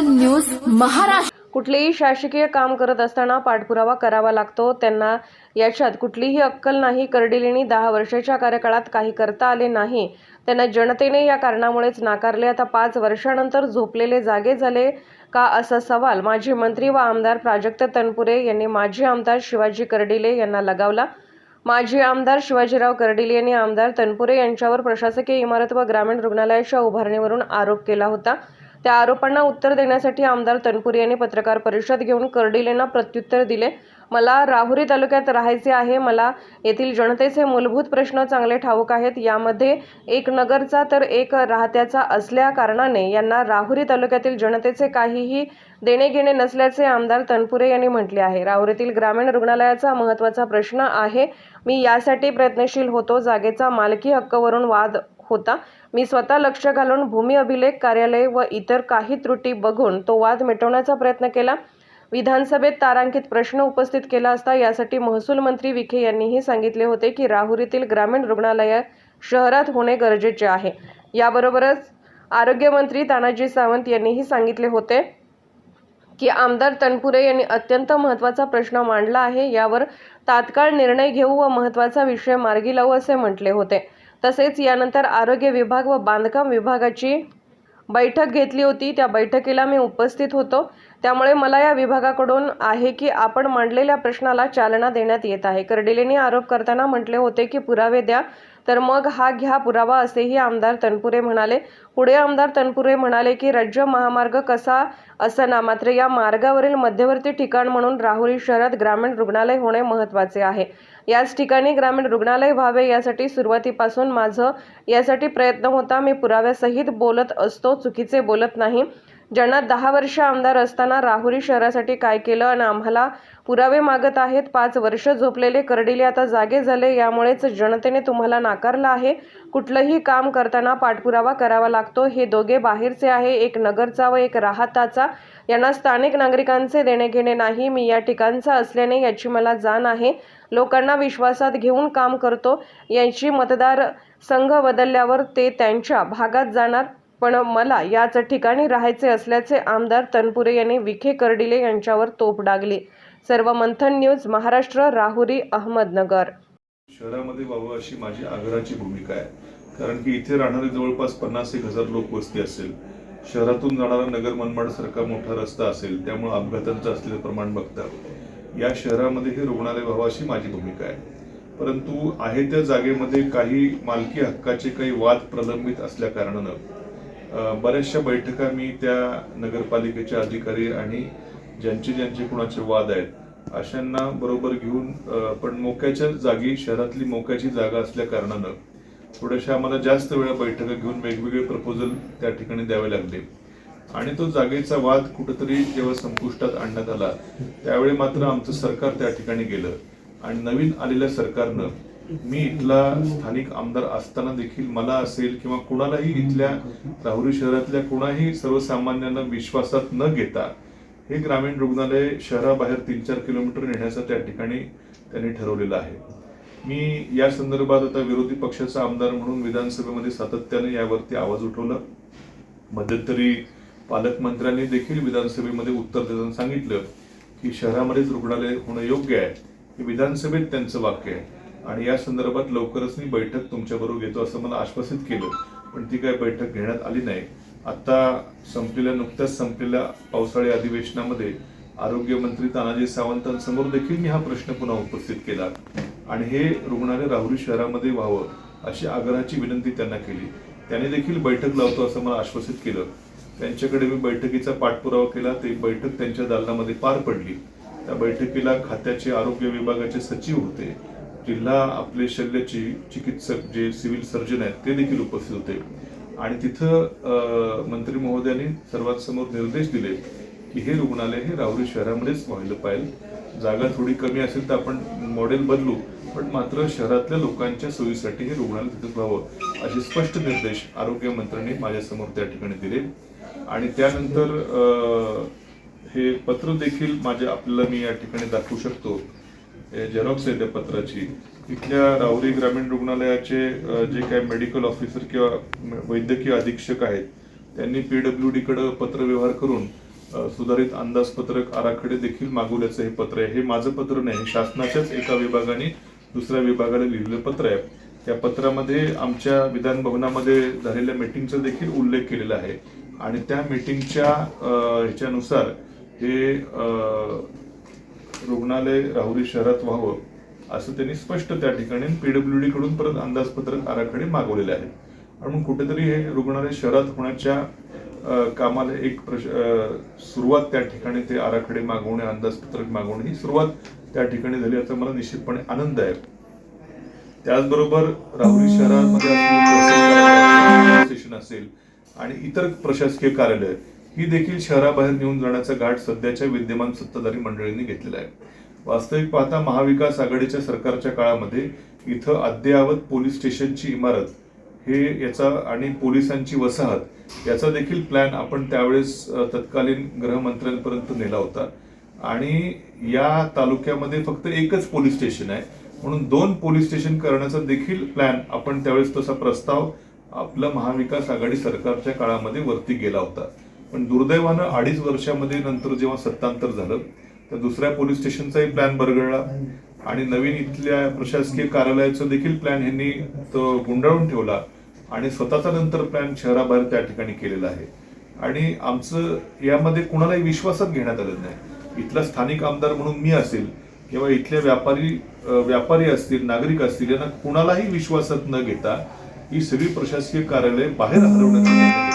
News Maharashtra. कुठलेही शासकीय काम करत असताना पाठपुरावा करावा लागतो त्यांना याच्यात कुठलीही अक्कल नाही कर्डिलेनी दहा वर्षाच्या कार्यकाळात काही करता आले नाही. त्यांना जनतेने या कारणामुळेच नाकारले. आता पाच वर्षानंतर झोपलेले जागे झाले का असा सवाल माजी मंत्री व आमदार प्राजक्त तनपुरे यांनी माजी आमदार शिवाजी कर्डिले यांना लगावला. माजी आमदार शिवाजीराव कर्डिले यांनी आमदार तनपुरे यांच्यावर प्रशासकीय इमारत व ग्रामीण रुग्णालयाच्या उभारणीवरून आरोप केला होता. त्या आरोपांना उत्तर देण्यासाठी आमदार तनपुरे यांनी पत्रकार परिषद घेऊन कर्डिलेंना प्रत्युत्तर दिले. मला राहुरी तालुक्यात राहायचे आहे. मला येथील जनतेचे मूलभूत प्रश्न चांगले ठाऊक आहेत. यामध्ये एक नगरचा तर एक राहत्याचा असल्या कारणाने यांना राहुरी तालुक्यातील जनतेचे काहीही देणे घेणे नसल्याचे आमदार तनपुरे यांनी म्हटले आहे. राहुरीतील ग्रामीण रुग्णालयाचा महत्त्वाचा प्रश्न आहे. मी यासाठी प्रयत्नशील होतो. जागेचा मालकी हक्कवरून वाद होता. मी स्वतः लक्ष घालून भूमी अभिलेख कार्यालय व इतर काही त्रुटी बघून तो वाद मिटवण्याचा प्रयत्न केला. विधानसभेत तारांकित प्रश्न उपस्थित केला असता यासाठी महसूल मंत्री विखे यांनीही सांगितले होते की राहुरीतील ग्रामीण रुग्णालय शहरात होणे गरजेचे आहे. याबरोबरच आरोग्यमंत्री तानाजी सावंत यांनीही सांगितले होते की आमदार तनपुरे यांनी अत्यंत महत्त्वाचा प्रश्न मांडला आहे. यावर तात्काळ निर्णय घेऊ व महत्त्वाचा विषय मार्गी लावू असे म्हटले होते. तसेच यानंतर आरोग्य विभाग व बांधकाम विभागाची बैठक घेतली होती. त्या बैठकीला मी उपस्थित होतो. त्यामुळे मला या विभागाकडून आहे की आपण मांडलेल्या प्रश्नाला चालना देण्यात येत आहे. कर्डिलेने आरोप करताना म्हटले होते की पुरावे द्या. तर मग हा घ्या पुरावा असेही आमदार तनपुरे म्हणाले. पुढे आमदार तनपुरे म्हणाले की राज्य महामार्ग कसा असना मात्र या मार्गावरील मध्यवर्ती ठिकाण म्हणून राहुरी शहरात ग्रामीण रुग्णालय होणे महत्त्वाचे आहे. याच ठिकाणी ग्रामीण रुग्णालय व्हावे यासाठी सुरुवातीपासून माझं यासाठी प्रयत्न होता. मी पुराव्यासहित बोलत असतो चुकीचे बोलत नाही. ज्यांना दहा वर्ष आमदार असताना राहुरी शहरासाठी काय केलं आणि आम्हाला पुरावे मागत आहेत पाच वर्ष झोपलेले करडिले आता जागे झाले यामुळेच जनतेने तुम्हाला नाकारलं आहे. कुठलंही काम करताना पाठपुरावा करावा लागतो. हे दोघे बाहेरचे आहे एक नगरचा व एक राहताचा. यांना स्थानिक नागरिकांचे देणे घेणे नाही मी या ठिकाणचा असल्याने याची मला जाण आहे. लोकांना विश्वासात घेऊन काम करतो. यांची मतदार संघ बदलल्यावर ते त्यांच्या भागात जाणार. पण मला याच ठिकाणी राहायचे असल्याचे आमदार तनपुरे यांनी विखे कर्डिले यांच्यावर तोफ डागली. सर्व मंथन न्यूज महाराष्ट्र राहुरी अहमदनगर. शहरामध्ये व्हावं अशी माझी आग्रहाची भूमिका आहे. कारण की इथे राहणारे जवळपास पन्नास एक हजार लोक वस्ती असेल. शहरातून जाणारा नगर मनमाड सारखा मोठा रस्ता असेल त्यामुळे अपघातांचं असलेलं प्रमाण बघता. या शहरामध्ये हे रुग्णालय व्हावं अशी माझी भूमिका आहे. परंतु आहे त्या जागेमध्ये काही मालकी हक्काचे काही वाद प्रलंबित असल्या कारणानं बऱ्याचशा बैठका मी त्या नगरपालिकेचे अधिकारी आणि ज्यांचे ज्यांचे कुणाचे वाद आहेत अशांना बरोबर घेऊन पण मोक्याच्या जागी शहरातली मोक्याची जागा असल्या कारणानं थोड्याशा आम्हाला जास्त वेळा बैठका घेऊन वेगवेगळे प्रपोजल त्या ठिकाणी द्यावे लागले. आणि तो जागेचा वाद कुठेतरी जेव्हा संपुष्टात आणण्यात आला त्यावेळी मात्र आमचं सरकार त्या ठिकाणी गेलं. आणि नवीन आलेल्या सरकारनं मी इथला स्थानिक आमदार असताना देखील मला असेल किंवा कुणालाही इथल्या राहुरी शहरातल्या कुणाही सर्वसामान्यांना विश्वासात न घेता हे ग्रामीण रुग्णालय शहराबाहेर तीन चार किलोमीटर नेण्याचं त्या ठिकाणी त्यांनी ठरवलेलं आहे. मी या संदर्भात आता विरोधी पक्षाचा आमदार म्हणून विधानसभेमध्ये सातत्याने यावरती आवाज उठवला. मध्यंतरी पालकमंत्र्यांनी देखील विधानसभेमध्ये उत्तर देताना सांगितलं की शहरामध्येच रुग्णालय होणं योग्य आहे. हे विधानसभेत त्यांचं वाक्य आहे. आणि या संदर्भात लवकरच मी बैठक तुमच्याबरोबर घेतो असं मला आश्वासित केलं. पण ती काय बैठक घेण्यात आली नाही. आता संपलेल्या नुकत्याच संपलेल्या पावसाळी अधिवेशनामध्ये आरोग्यमंत्री तानाजी सावंतांसमोर देखील मी हा प्रश्न पुन्हा उपस्थित केला. आणि हे रुग्णालय राहुरी शहरामध्ये व्हावं अशी आग्रहाची विनंती त्यांना केली. त्यांनी देखील बैठक लावतो असं मला आश्वासित केलं. त्यांच्याकडे मी बैठकीचा पाठपुरावा केला. ते बैठक त्यांच्या दालनामध्ये पार पडली. त्या बैठकीला खात्याचे आरोग्य विभागाचे सचिव होते. जिल्हा आपले शल्य चिकित्सक जे सिव्हिल सर्जन आहेत ते देखील उपस्थित होते. आणि तिथं मंत्री महोदयांनी सर्वात समोर निर्देश दिले की हे रुग्णालय हे राहुरी शहरामध्येच व्हायला पाहिजे जागा थोडी कमी असेल तर आपण मॉडेल बदलू पण मात्र शहरातल्या लोकांच्या सोयीसाठी हे रुग्णालय तिथेच व्हावं असे स्पष्ट निर्देश आरोग्य मंत्र्यांनी माझ्यासमोर त्या ठिकाणी दिले. आणि त्यानंतर हे पत्र देखील माझ्या आपल्याला मी या ठिकाणी दाखवू शकतो. झेरॉक्स आहे त्या पत्राची. इथल्या राहुरी ग्रामीण रुग्णालयाचे जे काही मेडिकल ऑफिसर किंवा वैद्यकीय अधीक्षक आहेत त्यांनी पीडब्ल्यू डीकडे पत्र व्यवहार करून सुधारित अंदाजपत्रक आराखडे देखील मागवल्याचं हे पत्र आहे. हे माझं पत्र नाही शासनाच्याच एका विभागाने दुसऱ्या विभागाला लिहिलेलं पत्र आहे. त्या पत्रामध्ये आमच्या विधान भवनामध्ये झालेल्या मीटिंगचा देखील उल्लेख केलेला आहे. आणि त्या मीटिंगच्या ह्याच्यानुसार हे रुग्णालय राहुरी शहरात व्हावं असं त्यांनी स्पष्ट त्या ठिकाणी पीडब्ल्यू डी कडून परत अंदाजपत्रक आराखडे मागवलेले आहेत. आणि मग कुठेतरी हे रुग्णालय शहरात होण्याच्या कामाला एक प्रश- सुरुवात त्या ठिकाणी ते आराखडे मागवणे अंदाजपत्रक मागवणे ही सुरुवात त्या ठिकाणी झाली याचा मला निश्चितपणे आनंद आहे. त्याचबरोबर राहुरी शहरामध्ये स्टेशन असेल आणि इतर प्रशासकीय कार्यालय ही देखील शहराबाहेर नेऊन जाण्याचा घाट सध्याच्या विद्यमान सत्ताधारी मंडळींनी घेतलेला आहे. वास्तविक पाहता महाविकास आघाडीच्या सरकारच्या काळामध्ये इथं अद्ययावत पोलीस स्टेशनची इमारत हे याचा आणि पोलिसांची वसाहत याचा देखील प्लॅन आपण त्यावेळेस तत्कालीन गृहमंत्र्यांपर्यंत नेला होता. आणि या तालुक्यामध्ये फक्त एकच पोलीस स्टेशन आहे. म्हणून दोन पोलीस स्टेशन करण्याचा देखील प्लॅन आपण त्यावेळेस तसा प्रस्ताव आपला महाविकास आघाडी सरकारच्या काळामध्ये वरती गेला होता. पण दुर्दैवानं अडीच वर्षामध्ये नंतर जेव्हा सत्तांतर झालं तर दुसऱ्या पोलीस स्टेशनचाही प्लॅन बरगळला. आणि नवीन इथल्या प्रशासकीय कार्यालयाचा देखील प्लॅन ह्यांनी तो गुंडाळून ठेवला आणि स्वतःचा नंतर प्लॅन शहराबाहेर त्या ठिकाणी केलेला आहे. आणि आमचं यामध्ये कुणालाही विश्वासात घेण्यात आलं नाही. इथला स्थानिक आमदार म्हणून मी असेल किंवा इथले व्यापारी व्यापारी असतील नागरिक असतील यांना कुणालाही विश्वासात न घेता ही सगळी प्रशासकीय कार्यालय बाहेर हलवण्यात